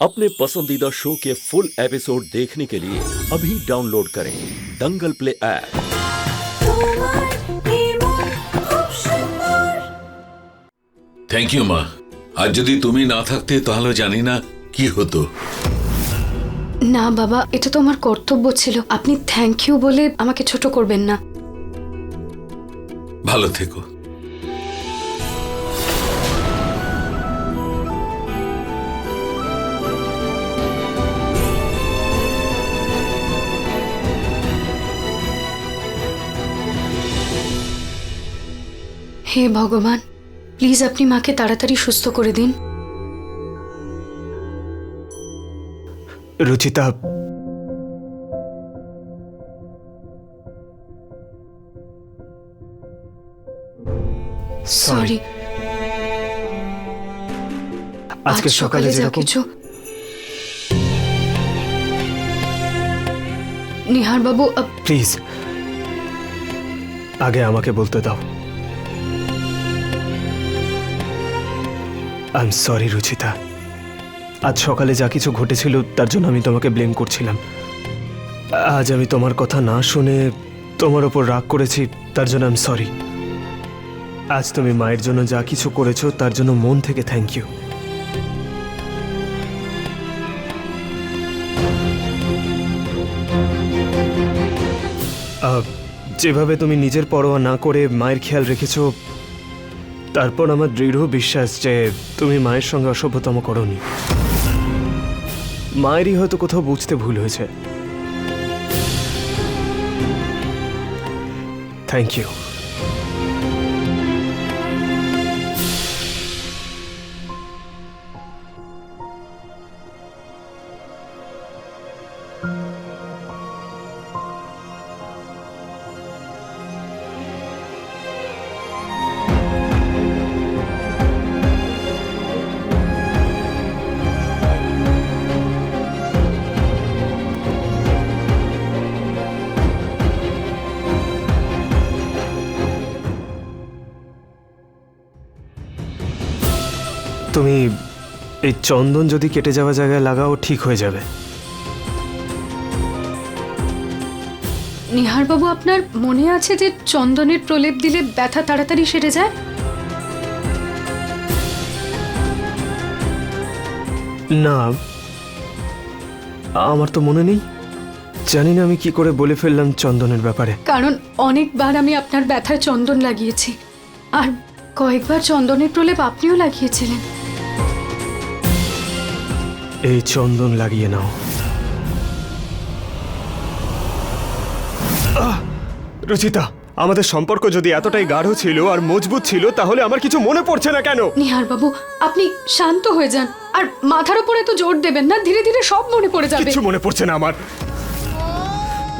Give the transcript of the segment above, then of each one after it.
अपने पसंदीदा शो के फुल एपिसोड देखने के लिए अभी डाउनलोड करें दंगल प्ले ऐप তোমার নির্মল খুব সুন্দর থ্যাংক ইউ মা আর যদি তুমি না থাকতে তাহলে জানি না কি হতো না বাবা এটা তো আমার কর্তব্য ছিল আপনি থ্যাংক ইউ বলে আমাকে ছোট করবেন না ভালো থেকো হে ভগবান প্লিজ আপনি মাকে তাড়াতাড়ি সুস্থ করে দিন। রুচিতা সরি আজকে সকালে যা কিছু নিহার বাবু আপ- প্লিজ আগে আমাকে বলতে দাও। I am sorry Ruchita. আজ সকালে যা কিছু ঘটেছিল, তার জন্য আমি তোমাকে ব্লেম করছিলাম। আজ আমি তোমার কথা না শুনে তোমার ওপর রাগ করেছি, তার জন্য আই এম সরি আজ তুমি মায়ের জন্য যা কিছু করেছ, তার জন্য মন থেকে থ্যাংক ইউ যেভাবে তুমি নিজের পরোয়া না করে মায়ের খেয়াল রেখেছো তারপর আমার দৃঢ় বিশ্বাস যে তুমি মায়ের সঙ্গে অসভ্যতম করনি। মায়েরই হয়তো কোথাও বুঝতে ভুল হয়েছে। থ্যাংক ইউ তুমি এই চন্দন যদি কেটে যাওয়া জায়গায় লাগাও ঠিক হয়ে যাবে। নিহার বাবু আপনার মনে আছে যে চন্দনের প্রলেপ দিলে ব্যথা তাড়াতাড়ি সেরে যায়? না। আমার তো মনে নেই। জানি না আমি কি করে বলে ফেললাম চন্দনের ব্যাপারে। কারণ অনেকবার আমি আপনার ব্যথায় চন্দন লাগিয়েছি। আর কয়েকবার চন্দনের প্রলেপ আপনিও লাগিয়েছিলেন। এই চন্দন লাগিয়ে নাও। আহ! রুচিতা আমাদের সম্পর্ক যদি এতটাই গাঢ় ছিল আর মজবুত ছিল তাহলে আমার কিছু মনে পড়ছে না কেন? নিহার বাবু আপনি শান্ত হয়ে যান। আর মাথার উপরে তো জোর দেবেন না ধীরে ধীরে সব মনে পড়ে যাবে। কিছু মনে পড়ছে না আমার।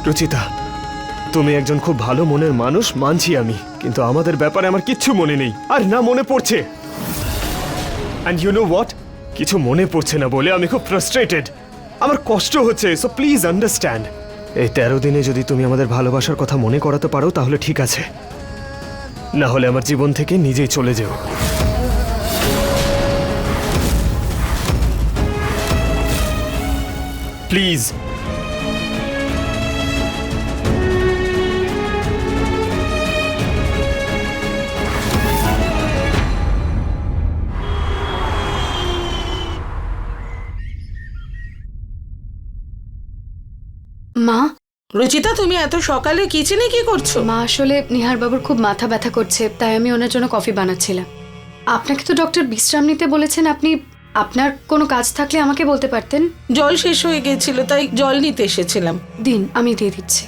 রুচিতা তুমি একজন খুব ভালো মনের মানুষ মানছি আমি। কিন্তু আমাদের ব্যাপারে আমার কিচ্ছু মনে নেই। আর না মনে পড়ছে। অ্যান্ড ইউ নো হোয়াট কিছু মনে পড়ছে না বলে আমি খুব ফ্রাস্ট্রেটেড আমার কষ্ট হচ্ছে সো প্লিজ আন্ডারস্ট্যান্ড এই তেরো দিনে যদি তুমি আমাদের ভালোবাসার কথা মনে করাতে পারো, তাহলে ঠিক আছে। না হলে আমার জীবন থেকে নিজেই চলে যেও। প্লিজ রুচিতা তুমি এত সকালে কিচেনে কি করছ? মা আসলে নিহার বাবুর খুব মাথা ব্যথা করছে তাই আমি ওনার জন্য কফি বানাচ্ছিলাম। আপনাকে তো ডক্টর বিশ্রাম নিতে বলেছেন আপনি আপনার কোনো কাজ থাকলে আমাকে বলতে পারতেন? জল শেষ হয়ে গেছিল তাই জল নিতে এসেছিলাম। দিন আমি দিয়ে দিচ্ছি।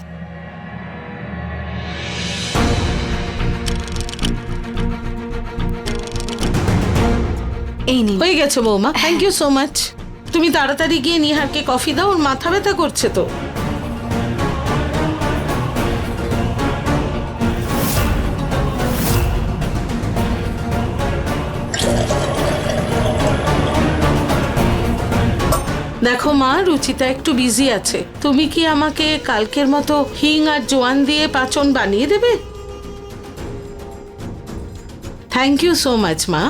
এই নিন। হয়ে গেছে বৌমা থ্যাংক ইউ সো মাচ তুমি তাড়াতাড়ি গিয়ে নিহারকে কফি দাও ওর মাথা ব্যথা করছে তো। দেখো মা, রুচিতা একটু বিজি আছে। তুমি কি আমাকে কালকের মতো হিং আর জোয়ান দিয়ে পাচন বানিয়ে দেবে? থ্যাংক ইউ সো মাচ মা।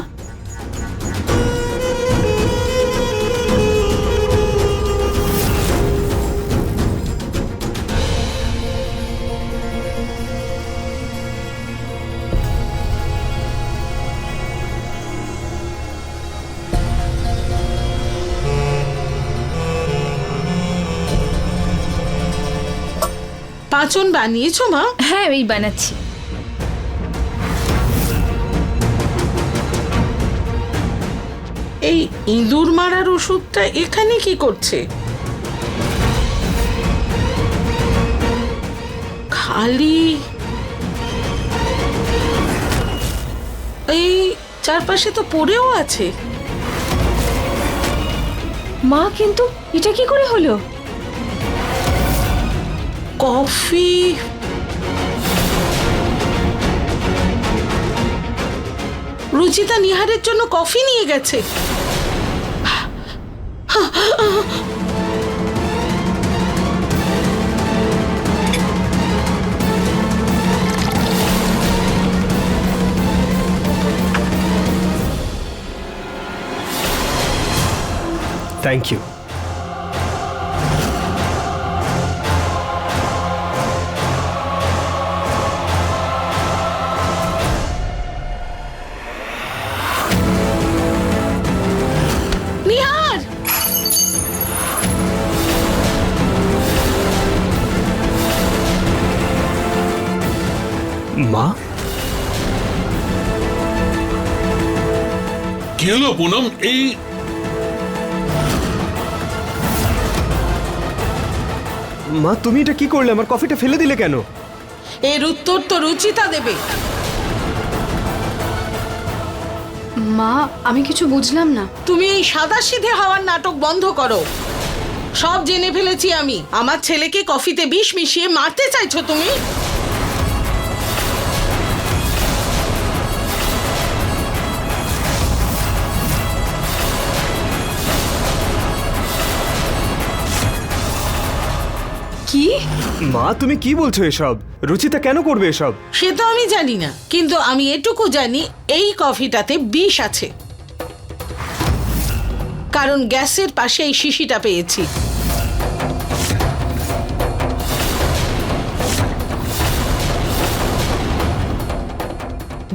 পাঁচন বানিয়েছো মা? হ্যাঁ এই বানাচ্ছি। এই ইঁদুর মারার ওষুধটা এখানে কি করছে? খালি এই চারপাশে তো পড়েও আছে। মা কিন্তু এটা কি করে হলো? কফি। রুচিতা নিহারের জন্য কফি নিয়ে গেছে। থ্যাংক ইউ মা। কি হলো পুনম? এই মা তুমি এটা কি করলে? আমার কফিটা ফেলে দিলে কেন? এর উত্তর তো রুচিতা দেবে। মা আমি কিছু বুঝলাম না। তুমি এই সাদা সিধে হওয়ার নাটক বন্ধ করো। সব জেনে ফেলেছি আমি। আমার ছেলেকে কফিতে বিষ মিশিয়ে মারতে চাইছো তুমি? মা, তুমি কি বলছো এসব? রুচিতা কেন করবে এসব? সে তো আমি জানি না, কিন্তু আমি এটুকু জানি এই কফিটাতে বিষ আছে। কারণ গ্যাসের পাশে এই শিশিটা পেয়েছি।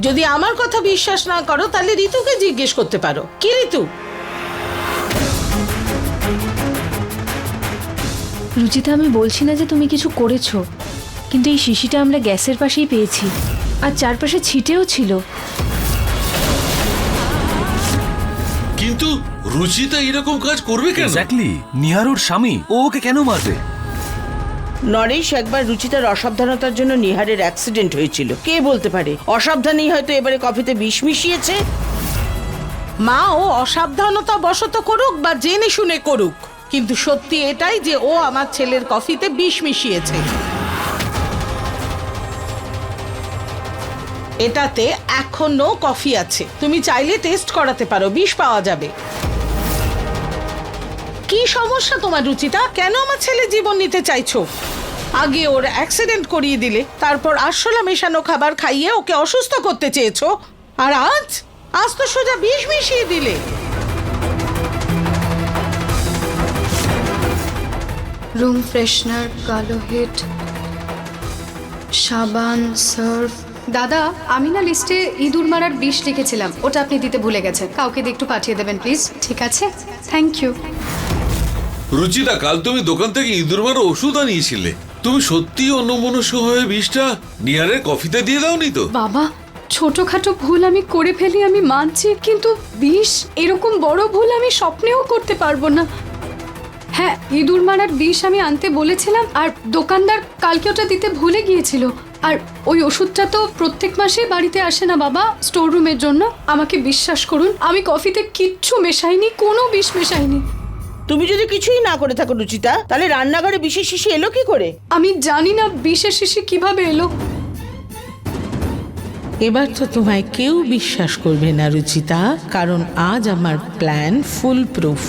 যদি আমার কথা বিশ্বাস না করো, তাহলে ঋতুকে জিজ্ঞেস করতে পারো। কি ঋতু? রুচিতা আমি বলছি না যে তুমি কিছু করেছ কিন্তু এই শিশিটা আমরা গ্যাসের পাশেই পেয়েছি আর চারপাশে ছিটেও ছিল। কিন্তু রুচিতা এরকম কাজ করবে কেন? এক্স্যাক্টলি নিহার ওর স্বামী ও ওকে কেন মারবে? নরেশ একবার রুচিতার অসাবধানতার জন্য নিহারের অ্যাক্সিডেন্ট হয়েছিল। কে বলতে পারে? অসাবধানেই হয়তো এবারে কফিতে বিষ মিশিয়েছে। মা ও অসাবধানতা বশত করুক বা জেনে শুনে করুক। কিন্তু সত্যি এটাই যে ও আমার ছেলের কফিতে বিষ মিশিয়েছে। এটাতে এখনও কফি আছে। তুমি চাইলে টেস্ট করাতে পারো, বিষ পাওয়া যাবে। কি সমস্যা তোমার, রুচিতা? কেন আমার ছেলে জীবন নিতে চাইছো? আগে ওর অ্যাক্সিডেন্ট করিয়ে দিলে, তারপর আরশোলা মেশানো খাবার খাইয়ে ওকে অসুস্থ করতে চেয়েছো। আর আজ? আজ তো সোজা বিষ মিশিয়ে দিলে। রুম ফ্রেশনার কালো হিট সাবান সার্ফ দাদা আমি না লিস্টে ইঁদুর মারার বিষ লিখেছিলাম। ওটা আপনি দিতে ভুলে গেছেন। কাউকে দিয়ে একটু পাঠিয়ে দেবেন প্লিজ ঠিক আছে? থ্যাংক ইউ রুচিতা কাল তুমি দোকান থেকে ইঁদুর মারা ওষুধ আনিয়েছিলে। তুমি সত্যি অন্যমনস্ক হয়ে বিষটা নিহারের কফিতে দিয়ে দাওনি তো? বাবা ছোটখাটো ভুল আমি করে ফেলি আমি মানছি কিন্তু বিষ এরকম বড় ভুল আমি স্বপ্নেও করতে পারব না। হ্যাঁ ইঁদুর মারার বিষ আমি আনতে বলেছিলাম আর দোকানদার কালকে ওটা দিতে ভুলে গিয়েছিল। আর ওই ওষুধটা তো প্রত্যেক মাসে বাড়িতে আসে না বাবা স্টোর রুমের জন্য। আমাকে বিশ্বাস করুন আমি কফিতে কিচ্ছু মেশাইনি কোনো বিষ মেশাইনি। তুমি যদি কিছুই না করে থাকো রুচিতা তাহলে রান্নাঘরে বিশেষ শিশি এলো কি করে? আমি জানি না বিষের শিশি কীভাবে এলো। এবার তো তোমায় কেউ বিশ্বাস করবে না রুচিতা কারণ আজ আমার প্ল্যান ফুল প্রুফ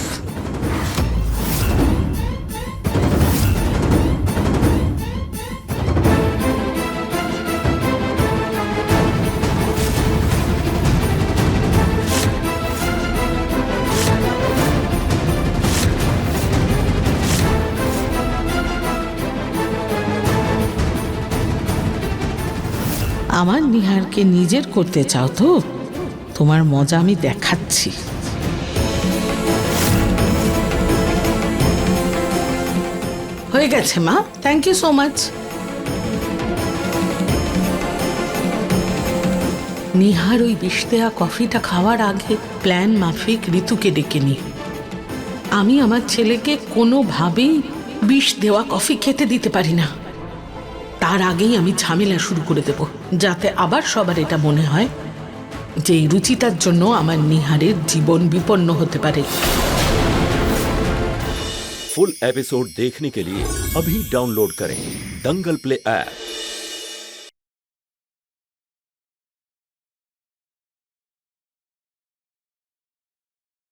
আমার নিহারকে নিজের করতে চাও তো? তোমার মজা আমি দেখাচ্ছি। হয়ে গেছে, মা। Thank you so much Nihar ওই বিশদেয়া কফিটা খাওয়ার আগে প্ল্যান মাফিক ঋতুকে ডেকে নি। আমি আমার ছেলেকে কোনোভাবেই বিষ দেওয়া কফি খেতে দিতে পারি না। তার আগেই আমি ঝামেলা শুরু করে দেবো। যাতে আবার সবার এটা মনে হয় যে এই রুচিতার জন্য আমার নিহারের জীবন বিপন্ন হতে পারে फुल एपिसोड देखने के लिए अभी डाउनलोड करें दंगल प्ले ऐप